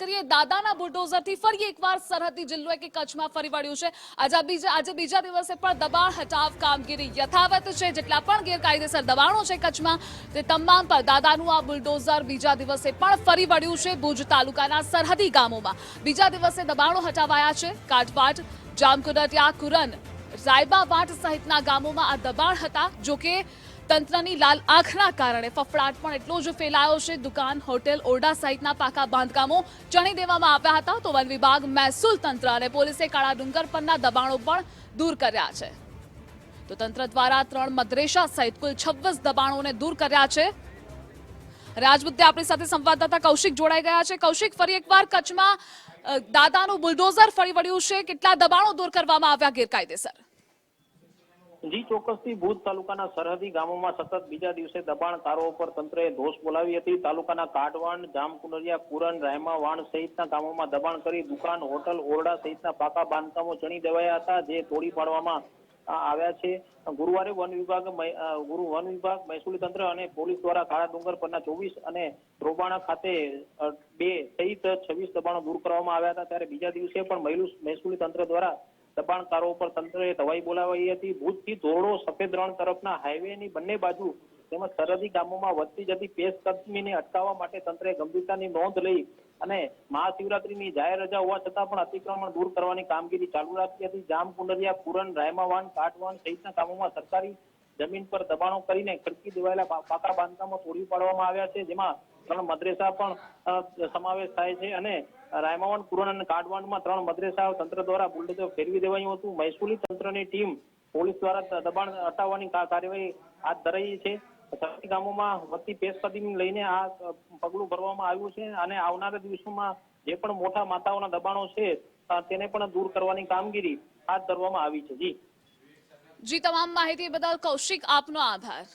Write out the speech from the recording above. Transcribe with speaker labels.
Speaker 1: કરીએ, દાદાના બુલડોઝરથી ફરી એકવાર સરહદી જિલ્લો કે કચ્છમાં ફરી વળ્યું છે. આજે બીજા આજે બીજા દિવસે પણ દબાણ હટાવ કામગીરી યથાવત છે, જેટલા પણ ગેરકાયદેસર દબાણો છે કચ્છમાં, તે તમામ પર દાદાનું આ બુલડોઝર બીજા દિવસે પણ ફરી વળ્યું છે ભુજ તાલુકાના સરહદી ગામોમાં. બીજા દિવસે દબાણો હટાવાયા છે, કાટવાટ જામકુદટિયા કુરન, રાયબાવાટ સહિતના ગામોમાં આ દબાણ હતા. જો કે તંત્રની લાલ આંખના કારણે ફફડાટ પણ એટલો જ ફેલાયો છે. દુકાન, હોટેલ, ઓરડા સહિતના પાકા બાંધકામો ચણી દેવામાં આવ્યા હતા તો વન વિભાગ મહેસૂલ તંત્ર અને પોલીસે કાળા ડુંગર પરના દબાણો પણ દૂર કર્યા છે. તો તંત્ર દ્વારા ત્રણ મદ્રેસા સહિત કુલ છવ્વીસ દબાણોને દૂર કર્યા છે. રાજમુદ્દે આપણી સાથે સંવાદદાતા કૌશિક જોડાઈ ગયા છે. કૌશિક, ફરી એકવાર કચ્છમાં દાદાનું બુલડોઝર ફરી વળ્યું છે. કેટલા દબાણો દૂર કરવામાં આવ્યા ગેરકાયદેસર?
Speaker 2: જી ચોક્કસથી ભુજ તાલુકાના સરહદી ગામોમાં સતત બીજા દિવસે દબાણકારો પર તંત્રએ ધોષ બોલાવી હતી. તાલુકાના કાટવાણ જામકુનરિયા કુરન રાયમા વાણ સહિતના ગામોમાં દબાણ કરી દુકાન, હોટલ, ઓરડા સહિતના પાકા બાંધકામો ચણી દેવાયા હતા, જે તોડી પાડવામાં આવ્યા છે. ગુરુવારે વન વિભાગ ગુરુ વન વિભાગ, મહેસૂલી તંત્ર અને પોલીસ દ્વારા કાળા ડુંગર પરના ચોવીસ અને રોબાણા ખાતે બે સહિત છવ્વીસ દબાણો દૂર કરવામાં આવ્યા હતા. ત્યારે બીજા દિવસે પણ મહેસૂલી તંત્ર દ્વારા દબાણકારો પર તંત્રએ દવાઈ બોલાવાઈ હતી. ભુજથી ધોરડો સફેદ રણ તરફના હાઈવેની બંને બાજુ તેમજ સરહદી ગામોમાં વધતી જતી પેશકદમીને અટકાવવા માટે તંત્રએ ગંભીરતાની નોંધ લઈ અને મહાશિવરાત્રીની જાહેર રજા હોવા છતાં પણ અતિક્રમણ દૂર કરવાની કામગીરી ચાલુ રાખી હતી. જામ જામકુંડરિયા પુરન, રાયમાવાન કાટવાન સહિતના ગામોમાં સરકારી જમીન પર દબાણો કરીને ખડકી દેવાયેલા પાકા બાંધકામો તોડી પાડવામાં આવ્યા છે. જેમાં ત્રણ મદ્રેસા પણ સમાવેશ થાય છે અને રાયમાવન પુરન અને કાઢવાણમાં ત્રણ મદ્રેસા તંત્ર દ્વારા બુલડોઝર ફેરવી દેવાયું હતું. મહેસૂલી તંત્રની ટીમ પોલીસ દ્વારા દબાણ હટાવવાની કાર્યવાહી હાથ ધરાઈ છે. સરહદી ગામોમાં વધતી પેશકદમી લઈને આ પગલું ભરવામાં આવ્યું છે અને આવનારા દિવસોમાં જે પણ મોટા માતાઓના દબાણો છે તેને પણ દૂર કરવાની કામગીરી હાથ ધરવામાં આવી છે. જી.
Speaker 1: જી તમામ માહિતી બદલ કૌશિક આપનો આભાર.